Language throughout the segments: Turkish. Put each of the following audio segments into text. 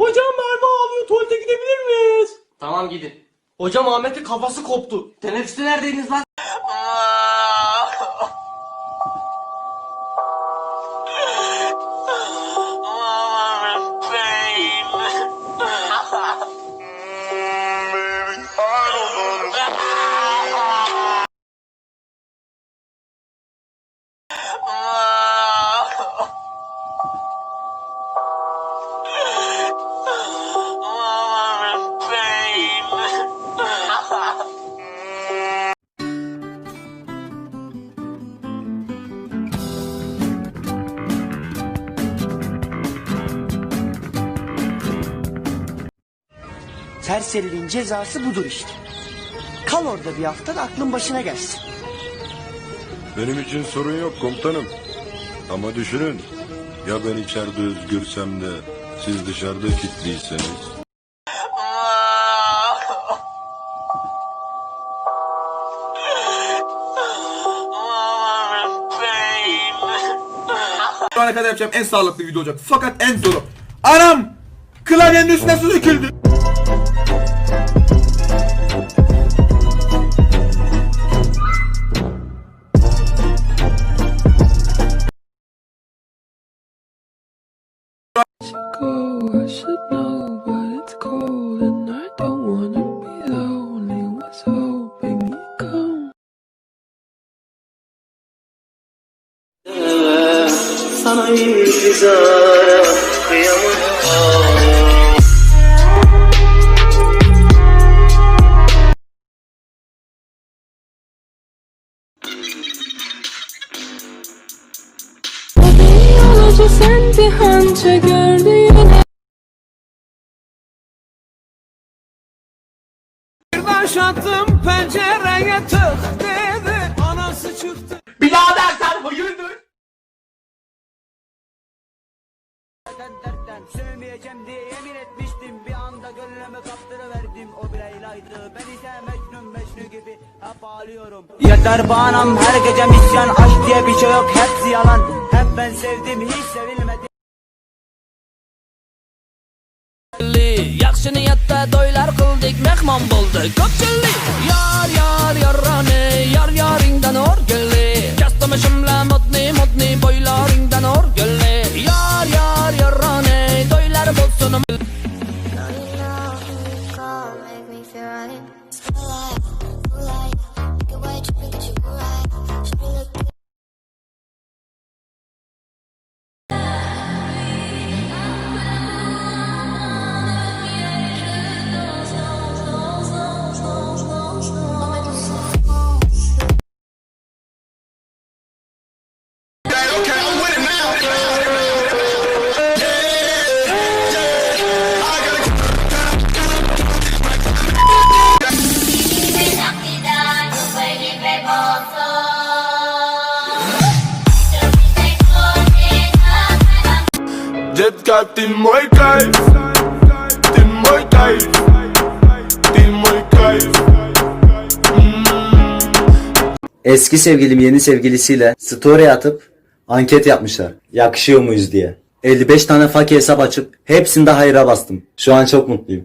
Hocam Merve ağlıyor tuvalete gidebilir miyiz? Tamam gidin. Hocam Ahmet'in kafası koptu. Teneffüste neredeydiniz lan? Serseriliğin cezası budur işte. Kal orada bir hafta da aklın başına gelsin. Benim için sorun yok komutanım. Ama düşünün. Ya ben içeride özgürsem de siz dışarıda kilitliyseniz. Şu ana kadar yapacağım en sağlıklı video olacak. Fakat en zoru. Anam! Klavyenin üstüne su döküldü. Sana intizara kıyamam. Yolcu sen bir hança gördüğüne Taş attım pencereye tık Sevmeyeceğim diye yemin etmiştim. Bir anda gönlümü kaptırıverdim. O bir Leyla'ydı Ben ise Mecnun Mecnun gibi Hep ağlıyorum. Yeter bağnam her gece misyan Aşk diye bir şey yok hepsi yalan. Hep ben sevdim hiç sevilmedim. Yaxshi niyatda to'ylar qildik mehmon bo'ldi ko'pchilik Yor yor yorrani Dziecka, ty mój kajf. Ty mój kajf. Ty mój kajf. Eski sevgilim yeni sevgilisiyle story atıp anket yapmışlar. Yakışıyor muyuz diye. 55 tane fake hesap açıp hepsinde hayra bastım. Şu an çok mutluyum.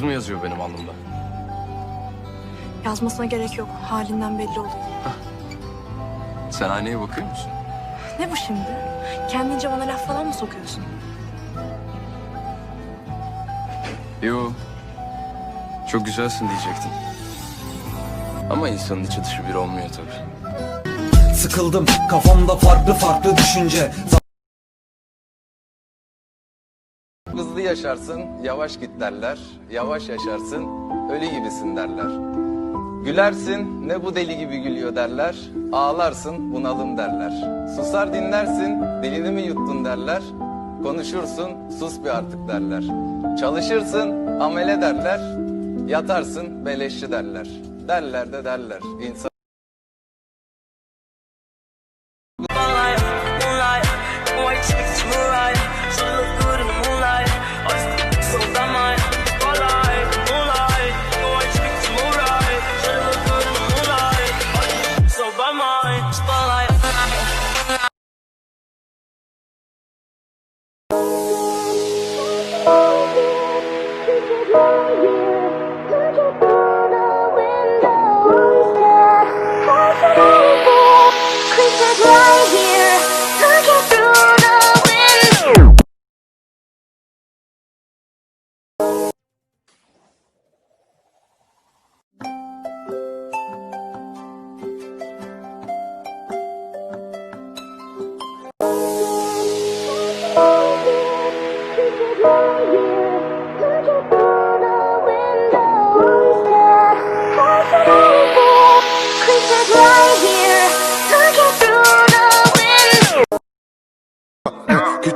Hırsız mı yazıyor benim alnımda? Yazmasına gerek yok. Halinden belli oluyor. Sen aynaya bakıyor musun? Ne bu şimdi? Kendince bana laf falan mı sokuyorsun? Yo. Çok güzelsin diyecektim. Ama insanın içi dışı bir olmuyor tabii. Sıkıldım kafamda farklı farklı düşünce. Hızlı yaşarsın, yavaş git derler. Yavaş yaşarsın, ölü gibisin derler. Gülersin, ne bu deli gibi gülüyor derler. Ağlarsın, bunalım derler. Susar dinlersin, dilini mi yuttun derler. Konuşursun, sus bir artık derler. Çalışırsın, amele derler. Yatarsın, beleşçi derler. Derler de derler. İnsan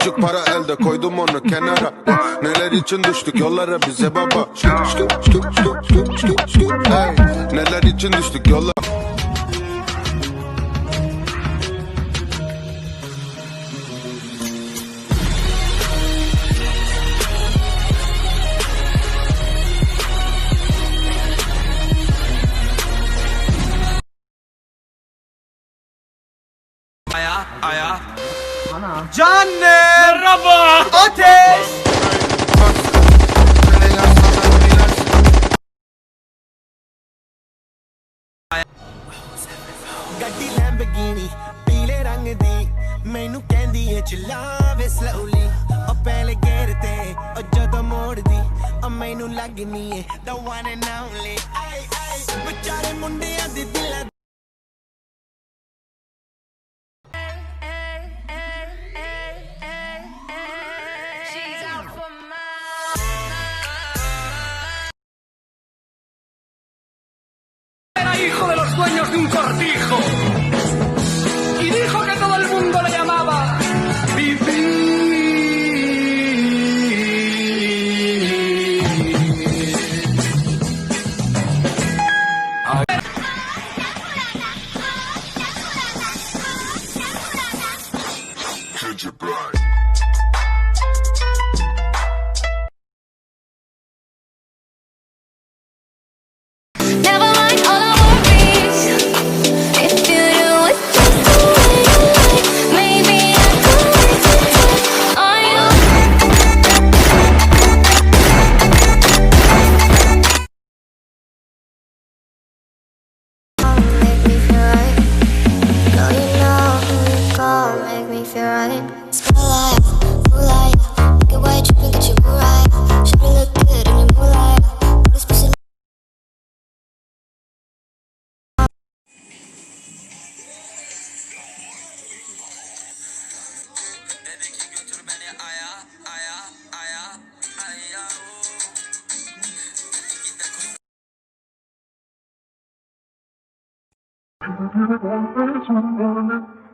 Küçük para elde koydum onu kenara. Neler için düştük yollara bize baba. Hey, Neler için düştük yollara Canım. Merhaba. Ateş. ਗੱਡੀ ਲੈਂਬਗੀਨੀ ਪੀਲੇ ਰੰਗ ਦੀ ਮੈਨੂੰ ਕਹਿੰਦੀ ਏ ਚਲਾਵੇ ਸਲੋਲੀ ਉਹ ਪਹਿਲੇ ਗੇਰ ਤੇ ਉਹ ਜਦੋਂ ਮੋੜਦੀ ਉਹ ਮੈਨੂੰ ਲੱਗਨੀ ਏ the one and only ਆਈ ਆਈ ਵਿਚਾਰੇ ਮੁੰਡਿਆਂ ਦੇ ਦਿਲਾਂ make me feel right. Spotlight, moonlight, get white, you get you right. Should we look good in your moonlight. This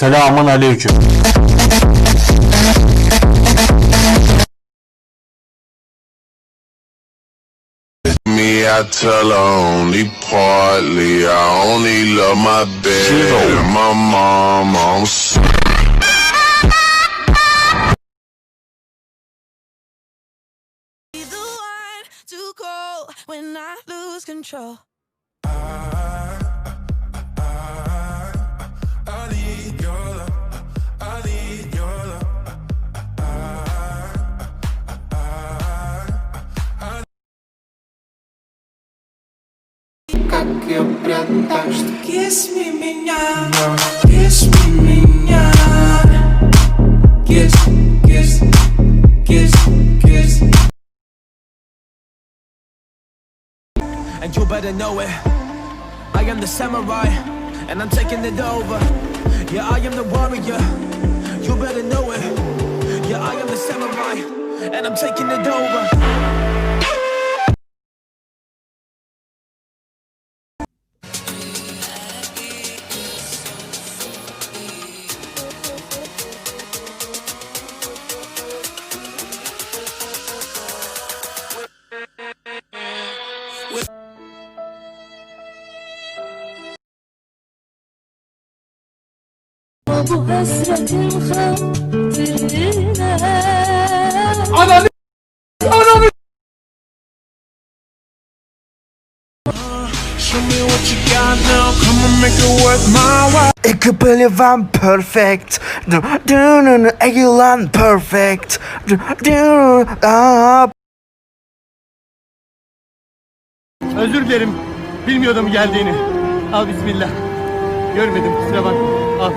Selamun aleyküm. Me, I tell her only partly. I only love my bed and my mom. I'm so the one to go when I lose control. Kiss me меня, kiss me меня. Kiss, kiss, kiss, kiss. And you better know it. I am the samurai, and I'm taking it over. Yeah, I am the warrior. You better know it. Yeah, I am the samurai, and I'm taking it over. Bu hasretin hatırına Ananı Ananı Show me what you got now. Come on, make it worth my while. Ik believe I'm perfect. Do do do do. Egelan perfect. Do do. Ah. Özür dilerim. Bilmiyordum geldiğini. Al bismillah. Görmedim kusura bakma. Al.